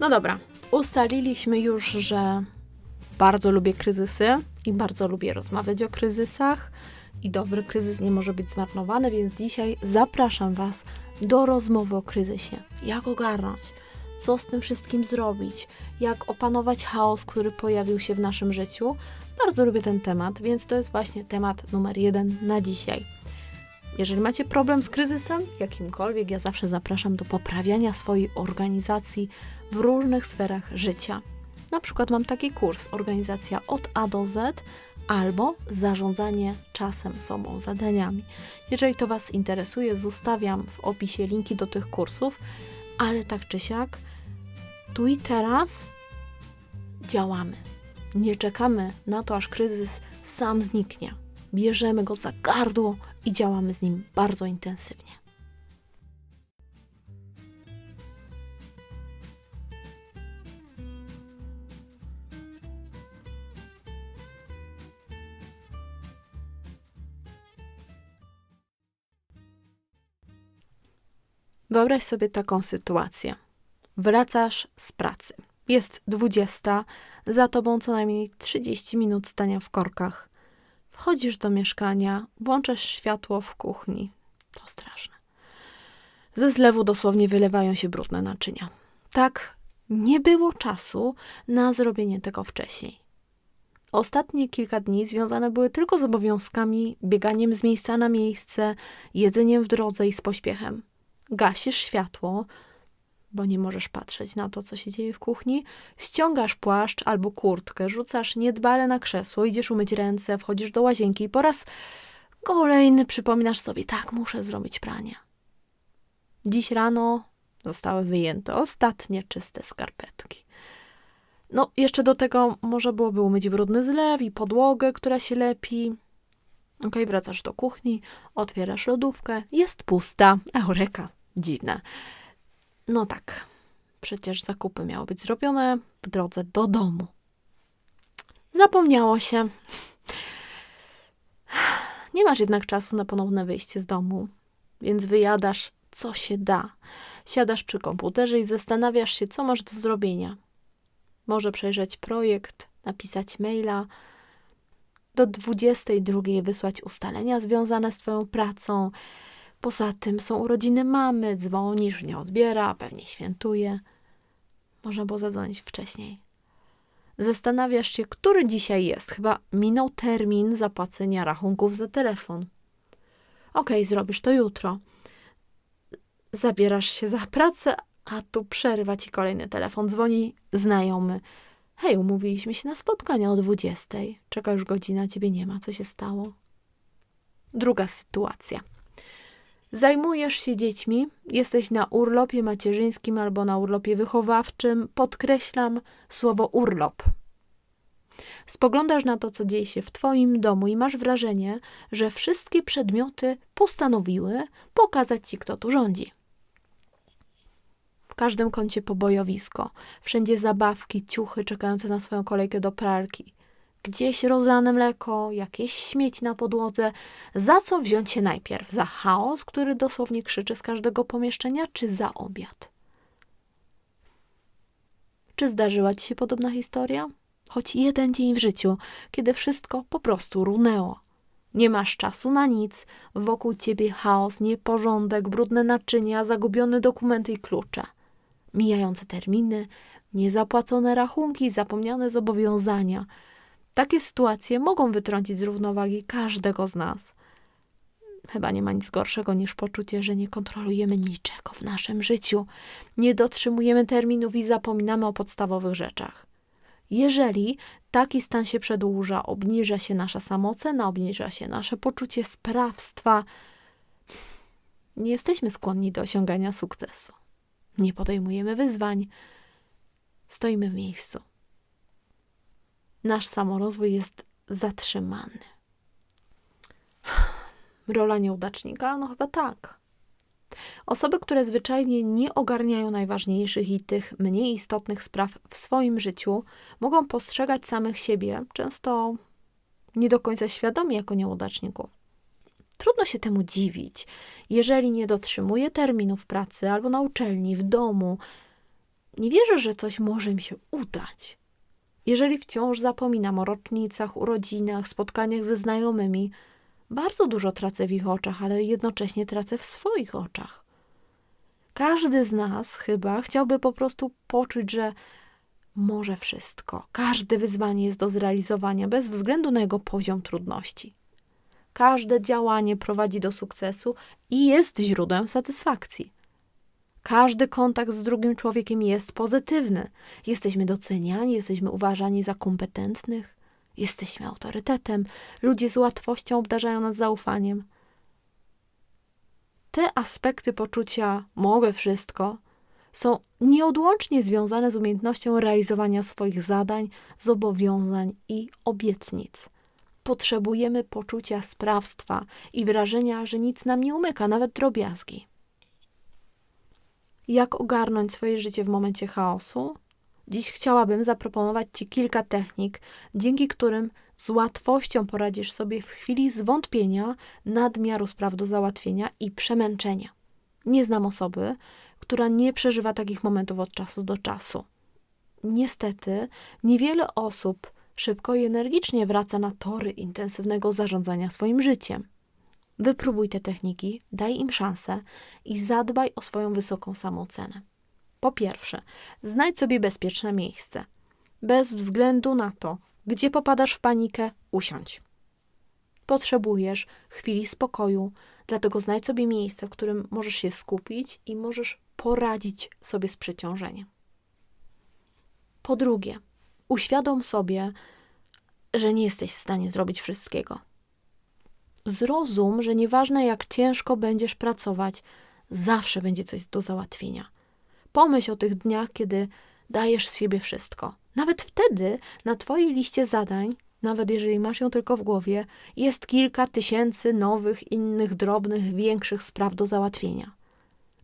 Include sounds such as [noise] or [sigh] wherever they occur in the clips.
No dobra, ustaliliśmy już, że bardzo lubię kryzysy i bardzo lubię rozmawiać o kryzysach. I dobry kryzys nie może być zmarnowany, więc dzisiaj zapraszam Was do rozmowy o kryzysie. Jak ogarnąć? Co z tym wszystkim zrobić? Jak opanować chaos, który pojawił się w naszym życiu? Bardzo lubię ten temat, więc to jest właśnie temat numer jeden na dzisiaj. Jeżeli macie problem z kryzysem, jakimkolwiek, ja zawsze zapraszam do poprawiania swojej organizacji w różnych sferach życia. Na przykład mam taki kurs Organizacja od A do Z albo Zarządzanie czasem, sobą, zadaniami. Jeżeli to Was interesuje, zostawiam w opisie linki do tych kursów, ale tak czy siak, tu i teraz działamy. Nie czekamy na to, aż kryzys sam zniknie. Bierzemy go za gardło i działamy z nim bardzo intensywnie. Wyobraź sobie taką sytuację. Wracasz z pracy. Jest 20, za tobą co najmniej 30 minut stania w korkach. Wchodzisz do mieszkania, włączasz światło w kuchni. To straszne. Ze zlewu dosłownie wylewają się brudne naczynia. Tak, nie było czasu na zrobienie tego wcześniej. Ostatnie kilka dni związane były tylko z obowiązkami, bieganiem z miejsca na miejsce, jedzeniem w drodze i z pośpiechem. Gasisz światło, bo nie możesz patrzeć na to, co się dzieje w kuchni, ściągasz płaszcz albo kurtkę, rzucasz niedbale na krzesło, idziesz umyć ręce, wchodzisz do łazienki i po raz kolejny przypominasz sobie, tak, muszę zrobić pranie. Dziś rano zostały wyjęte ostatnie czyste skarpetki. No, jeszcze do tego może byłoby umyć brudny zlew i podłogę, która się lepi. Ok, wracasz do kuchni, otwierasz lodówkę, jest pusta. Eureka, dziwne. No tak, przecież zakupy miały być zrobione w drodze do domu. Zapomniało się. Nie masz jednak czasu na ponowne wyjście z domu, więc wyjadasz co się da. Siadasz przy komputerze i zastanawiasz się, co masz do zrobienia. Może przejrzeć projekt, napisać maila, do 22 wysłać ustalenia związane z Twoją pracą, Poza tym są urodziny mamy, dzwonisz, nie odbiera, pewnie świętuje. Można było zadzwonić wcześniej. Zastanawiasz się, który dzisiaj jest. Chyba minął termin zapłacenia rachunków za telefon. Okej, okay, zrobisz to jutro. Zabierasz się za pracę, a tu przerywa ci kolejny telefon. Dzwoni znajomy. Hej, umówiliśmy się na spotkanie o 20. Czeka już godzina, ciebie nie ma. Co się stało? Druga sytuacja. Zajmujesz się dziećmi, jesteś na urlopie macierzyńskim albo na urlopie wychowawczym. Podkreślam słowo urlop. Spoglądasz na to, co dzieje się w Twoim domu i masz wrażenie, że wszystkie przedmioty postanowiły pokazać Ci, kto tu rządzi. W każdym kącie pobojowisko, wszędzie zabawki, ciuchy czekające na swoją kolejkę do pralki gdzieś rozlane mleko, jakieś śmieć na podłodze. Za co wziąć się najpierw? Za chaos, który dosłownie krzyczy z każdego pomieszczenia, czy za obiad? Czy zdarzyła ci się podobna historia? Choć jeden dzień w życiu, kiedy wszystko po prostu runęło. Nie masz czasu na nic, wokół ciebie chaos, nieporządek, brudne naczynia, zagubione dokumenty i klucze. Mijające terminy, niezapłacone rachunki, zapomniane zobowiązania – takie sytuacje mogą wytrącić z równowagi każdego z nas. Chyba nie ma nic gorszego niż poczucie, że nie kontrolujemy niczego w naszym życiu, nie dotrzymujemy terminów i zapominamy o podstawowych rzeczach. Jeżeli taki stan się przedłuża, obniża się nasza samoocena, obniża się nasze poczucie sprawstwa, nie jesteśmy skłonni do osiągania sukcesu. Nie podejmujemy wyzwań, stoimy w miejscu nasz samorozwój jest zatrzymany. [sighs] Rola nieudacznika? No chyba tak. Osoby, które zwyczajnie nie ogarniają najważniejszych i tych mniej istotnych spraw w swoim życiu, mogą postrzegać samych siebie, często nie do końca świadomie, jako nieudaczników. Trudno się temu dziwić, jeżeli nie dotrzymuje terminów pracy albo na uczelni, w domu, nie wierzę, że coś może mi się udać. Jeżeli wciąż zapominam o rocznicach, urodzinach, spotkaniach ze znajomymi, bardzo dużo tracę w ich oczach, ale jednocześnie tracę w swoich oczach. Każdy z nas chyba chciałby po prostu poczuć, że może wszystko. Każde wyzwanie jest do zrealizowania bez względu na jego poziom trudności. Każde działanie prowadzi do sukcesu i jest źródłem satysfakcji. Każdy kontakt z drugim człowiekiem jest pozytywny. Jesteśmy doceniani, jesteśmy uważani za kompetentnych, jesteśmy autorytetem. Ludzie z łatwością obdarzają nas zaufaniem. Te aspekty poczucia mogę wszystko są nieodłącznie związane z umiejętnością realizowania swoich zadań, zobowiązań i obietnic. Potrzebujemy poczucia sprawstwa i wrażenia, że nic nam nie umyka, nawet drobiazgi. Jak ogarnąć swoje życie w momencie chaosu? Dziś chciałabym zaproponować Ci kilka technik, dzięki którym z łatwością poradzisz sobie w chwili zwątpienia, nadmiaru spraw do załatwienia i przemęczenia. Nie znam osoby, która nie przeżywa takich momentów od czasu do czasu. Niestety, niewiele osób szybko i energicznie wraca na tory intensywnego zarządzania swoim życiem. Wypróbuj te techniki, daj im szansę i zadbaj o swoją wysoką samoocenę. Po pierwsze, znajdź sobie bezpieczne miejsce. Bez względu na to, gdzie popadasz w panikę, usiądź. Potrzebujesz chwili spokoju, dlatego znajdź sobie miejsce, w którym możesz się skupić i możesz poradzić sobie z przeciążeniem. Po drugie, uświadom sobie, że nie jesteś w stanie zrobić wszystkiego. Zrozum, że nieważne jak ciężko będziesz pracować, zawsze będzie coś do załatwienia. Pomyśl o tych dniach, kiedy dajesz z siebie wszystko. Nawet wtedy na Twojej liście zadań, nawet jeżeli masz ją tylko w głowie, jest kilka tysięcy nowych, innych, drobnych, większych spraw do załatwienia.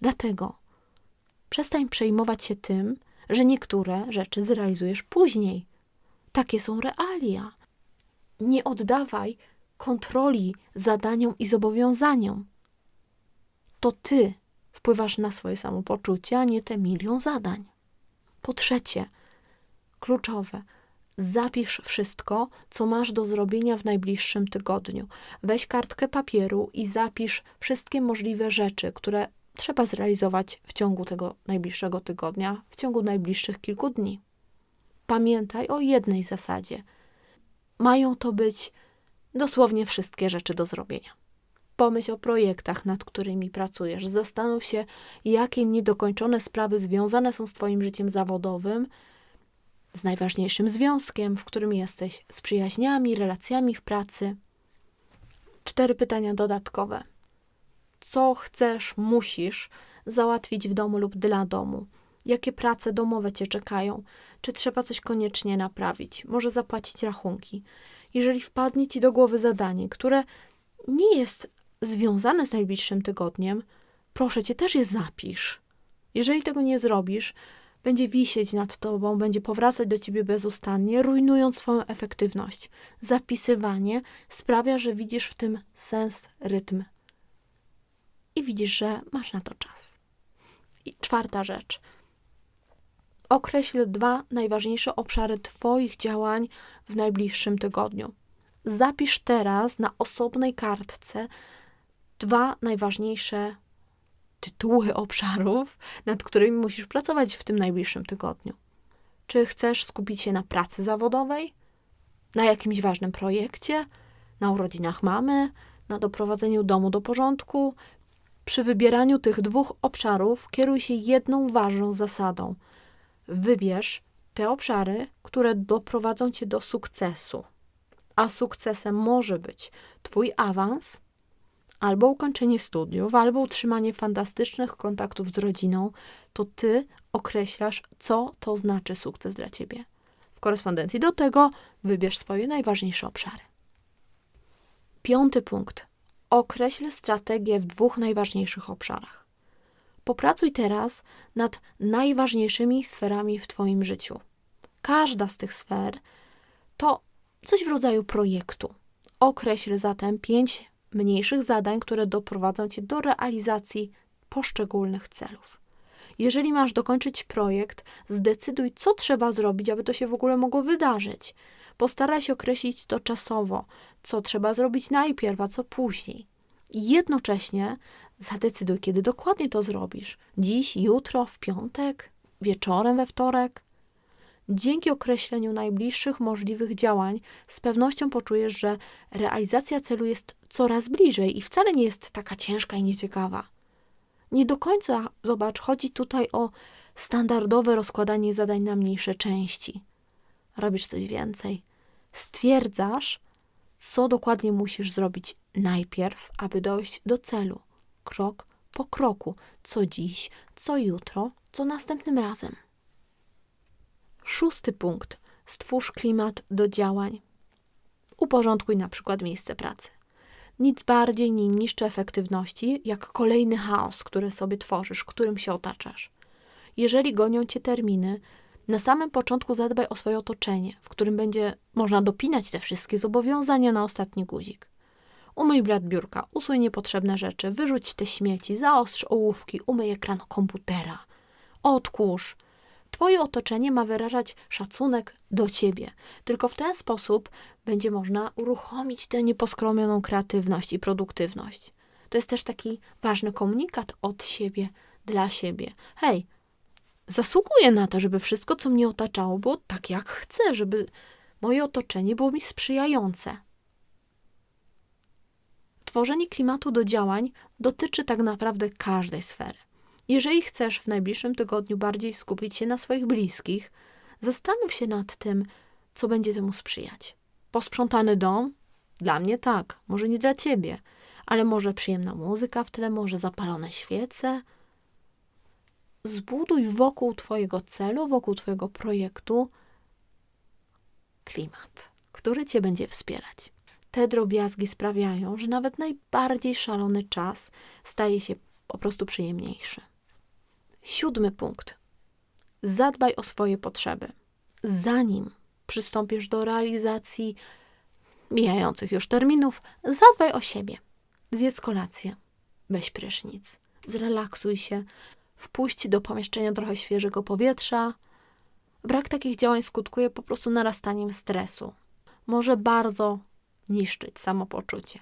Dlatego przestań przejmować się tym, że niektóre rzeczy zrealizujesz później. Takie są realia. Nie oddawaj kontroli zadaniom i zobowiązaniom. To ty wpływasz na swoje samopoczucie, a nie te milion zadań. Po trzecie, kluczowe, zapisz wszystko, co masz do zrobienia w najbliższym tygodniu. Weź kartkę papieru i zapisz wszystkie możliwe rzeczy, które trzeba zrealizować w ciągu tego najbliższego tygodnia, w ciągu najbliższych kilku dni. Pamiętaj o jednej zasadzie. Mają to być dosłownie wszystkie rzeczy do zrobienia. Pomyśl o projektach, nad którymi pracujesz. Zastanów się, jakie niedokończone sprawy związane są z Twoim życiem zawodowym, z najważniejszym związkiem, w którym jesteś, z przyjaźniami, relacjami w pracy. Cztery pytania dodatkowe. Co chcesz, musisz załatwić w domu lub dla domu? Jakie prace domowe cię czekają? Czy trzeba coś koniecznie naprawić? Może zapłacić rachunki? Jeżeli wpadnie ci do głowy zadanie, które nie jest związane z najbliższym tygodniem, proszę cię, też je zapisz. Jeżeli tego nie zrobisz, będzie wisieć nad tobą, będzie powracać do ciebie bezustannie, rujnując swoją efektywność. Zapisywanie sprawia, że widzisz w tym sens, rytm i widzisz, że masz na to czas. I czwarta rzecz. Określ dwa najważniejsze obszary Twoich działań w najbliższym tygodniu. Zapisz teraz na osobnej kartce dwa najważniejsze tytuły obszarów, nad którymi musisz pracować w tym najbliższym tygodniu. Czy chcesz skupić się na pracy zawodowej, na jakimś ważnym projekcie, na urodzinach mamy, na doprowadzeniu domu do porządku? Przy wybieraniu tych dwóch obszarów kieruj się jedną ważną zasadą – wybierz te obszary, które doprowadzą cię do sukcesu. A sukcesem może być Twój awans, albo ukończenie studiów, albo utrzymanie fantastycznych kontaktów z rodziną. To Ty określasz, co to znaczy sukces dla Ciebie. W korespondencji do tego wybierz swoje najważniejsze obszary. Piąty punkt. Określ strategię w dwóch najważniejszych obszarach. Popracuj teraz nad najważniejszymi sferami w Twoim życiu. Każda z tych sfer to coś w rodzaju projektu. Określ zatem pięć mniejszych zadań, które doprowadzą Cię do realizacji poszczególnych celów. Jeżeli masz dokończyć projekt, zdecyduj, co trzeba zrobić, aby to się w ogóle mogło wydarzyć. Postaraj się określić to czasowo, co trzeba zrobić najpierw, a co później. Jednocześnie zadecyduj, kiedy dokładnie to zrobisz. Dziś, jutro, w piątek, wieczorem we wtorek. Dzięki określeniu najbliższych możliwych działań, z pewnością poczujesz, że realizacja celu jest coraz bliżej i wcale nie jest taka ciężka i nieciekawa. Nie do końca, zobacz, chodzi tutaj o standardowe rozkładanie zadań na mniejsze części. Robisz coś więcej. Stwierdzasz, co dokładnie musisz zrobić najpierw, aby dojść do celu. Krok po kroku, co dziś, co jutro, co następnym razem. Szósty punkt. Stwórz klimat do działań. Uporządkuj na przykład miejsce pracy. Nic bardziej nie niszczy efektywności, jak kolejny chaos, który sobie tworzysz, którym się otaczasz. Jeżeli gonią cię terminy, na samym początku zadbaj o swoje otoczenie, w którym będzie można dopinać te wszystkie zobowiązania na ostatni guzik. Umyj blat biurka, usuń niepotrzebne rzeczy, wyrzuć te śmieci, zaostrz ołówki, umyj ekran komputera. Odkurz. Twoje otoczenie ma wyrażać szacunek do ciebie. Tylko w ten sposób będzie można uruchomić tę nieposkromioną kreatywność i produktywność. To jest też taki ważny komunikat od siebie dla siebie. Hej, zasługuję na to, żeby wszystko, co mnie otaczało, było tak, jak chcę, żeby moje otoczenie było mi sprzyjające. Tworzenie klimatu do działań dotyczy tak naprawdę każdej sfery. Jeżeli chcesz w najbliższym tygodniu bardziej skupić się na swoich bliskich, zastanów się nad tym, co będzie temu sprzyjać. Posprzątany dom? Dla mnie tak, może nie dla ciebie, ale może przyjemna muzyka w tle, może zapalone świece. Zbuduj wokół Twojego celu, wokół Twojego projektu klimat, który Cię będzie wspierać. Te drobiazgi sprawiają, że nawet najbardziej szalony czas staje się po prostu przyjemniejszy. Siódmy punkt. Zadbaj o swoje potrzeby. Zanim przystąpisz do realizacji mijających już terminów, zadbaj o siebie. Zjedz kolację, weź prysznic, zrelaksuj się, wpuść do pomieszczenia trochę świeżego powietrza. Brak takich działań skutkuje po prostu narastaniem stresu. Może bardzo niszczyć samopoczucie.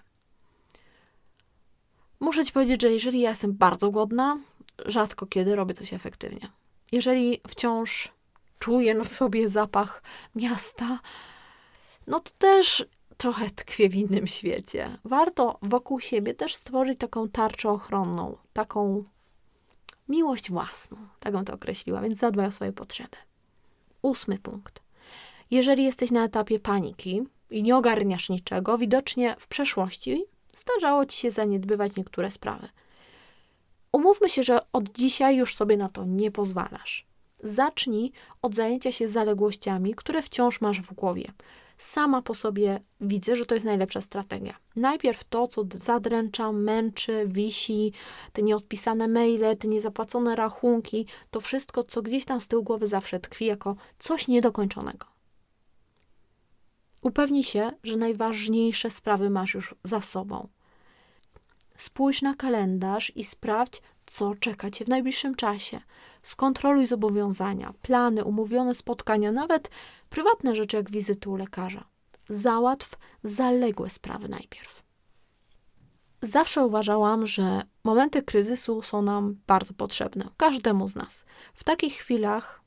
Muszę Ci powiedzieć, że jeżeli ja jestem bardzo głodna, rzadko kiedy robię coś efektywnie. Jeżeli wciąż czuję na sobie zapach miasta, no to też trochę tkwię w innym świecie. Warto wokół siebie też stworzyć taką tarczę ochronną, taką miłość własną, tak bym to określiła, więc zadbaj o swoje potrzeby. Ósmy punkt. Jeżeli jesteś na etapie paniki i nie ogarniasz niczego, widocznie w przeszłości zdarzało ci się zaniedbywać niektóre sprawy. Umówmy się, że od dzisiaj już sobie na to nie pozwalasz. Zacznij od zajęcia się zaległościami, które wciąż masz w głowie. Sama po sobie widzę, że to jest najlepsza strategia. Najpierw to, co zadręcza, męczy, wisi, te nieodpisane maile, te niezapłacone rachunki, to wszystko, co gdzieś tam z tyłu głowy zawsze tkwi jako coś niedokończonego. Upewnij się, że najważniejsze sprawy masz już za sobą. Spójrz na kalendarz i sprawdź, co czeka cię w najbliższym czasie. Skontroluj zobowiązania, plany, umówione spotkania, nawet prywatne rzeczy jak wizyty u lekarza. Załatw zaległe sprawy najpierw. Zawsze uważałam, że momenty kryzysu są nam bardzo potrzebne, każdemu z nas. W takich chwilach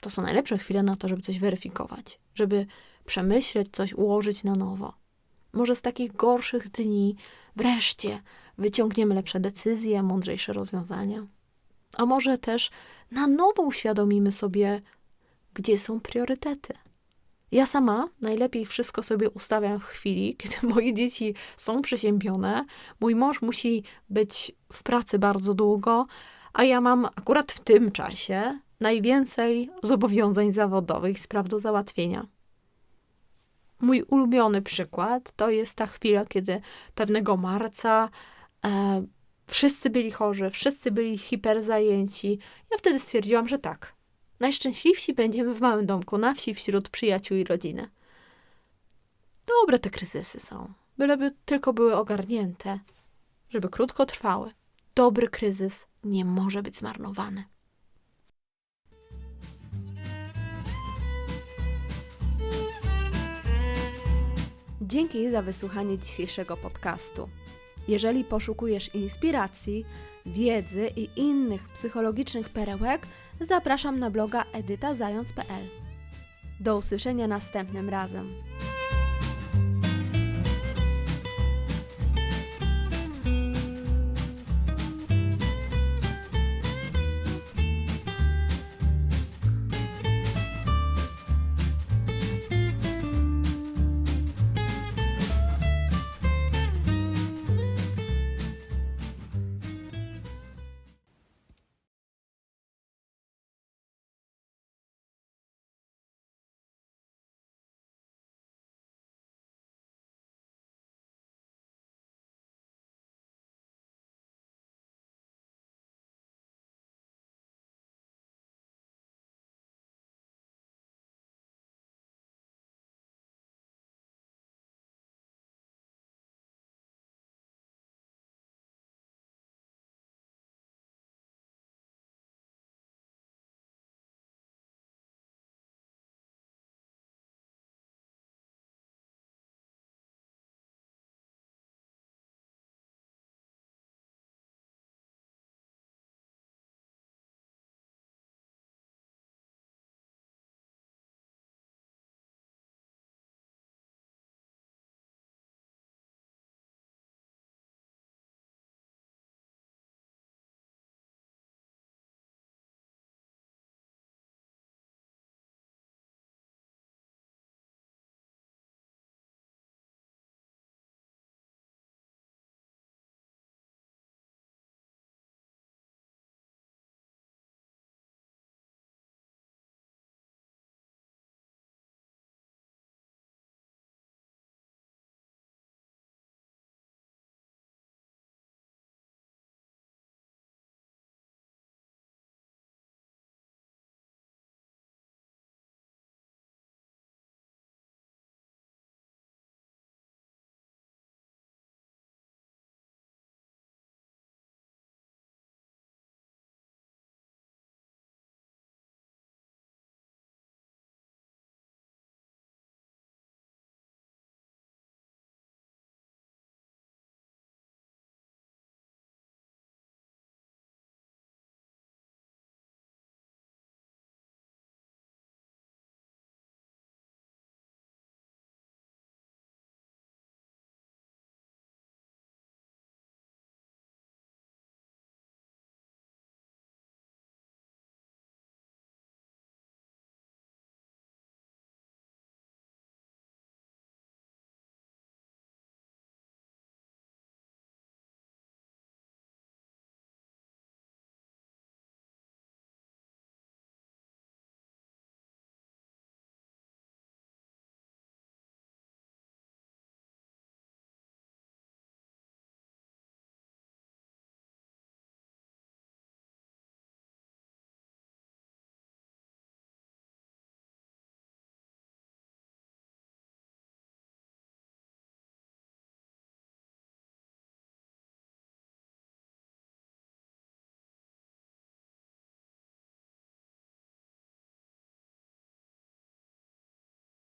to są najlepsze chwile na to, żeby coś weryfikować, żeby przemyśleć coś, ułożyć na nowo. Może z takich gorszych dni wreszcie wyciągniemy lepsze decyzje, mądrzejsze rozwiązania. A może też na nowo uświadomimy sobie, gdzie są priorytety. Ja sama najlepiej wszystko sobie ustawiam w chwili, [laughs] kiedy moje dzieci są przeziębione, mój mąż musi być w pracy bardzo długo, a ja mam akurat w tym czasie najwięcej zobowiązań zawodowych, spraw do załatwienia. Mój ulubiony przykład to jest ta chwila, kiedy pewnego marca e, wszyscy byli chorzy, wszyscy byli hiperzajęci. Ja wtedy stwierdziłam, że tak. Najszczęśliwsi będziemy w małym domku na wsi wśród przyjaciół i rodziny. Dobre te kryzysy są, byleby tylko były ogarnięte, żeby krótko trwały. Dobry kryzys nie może być zmarnowany. Dzięki za wysłuchanie dzisiejszego podcastu. Jeżeli poszukujesz inspiracji, wiedzy i innych psychologicznych perełek, zapraszam na bloga edytazając.pl. Do usłyszenia następnym razem.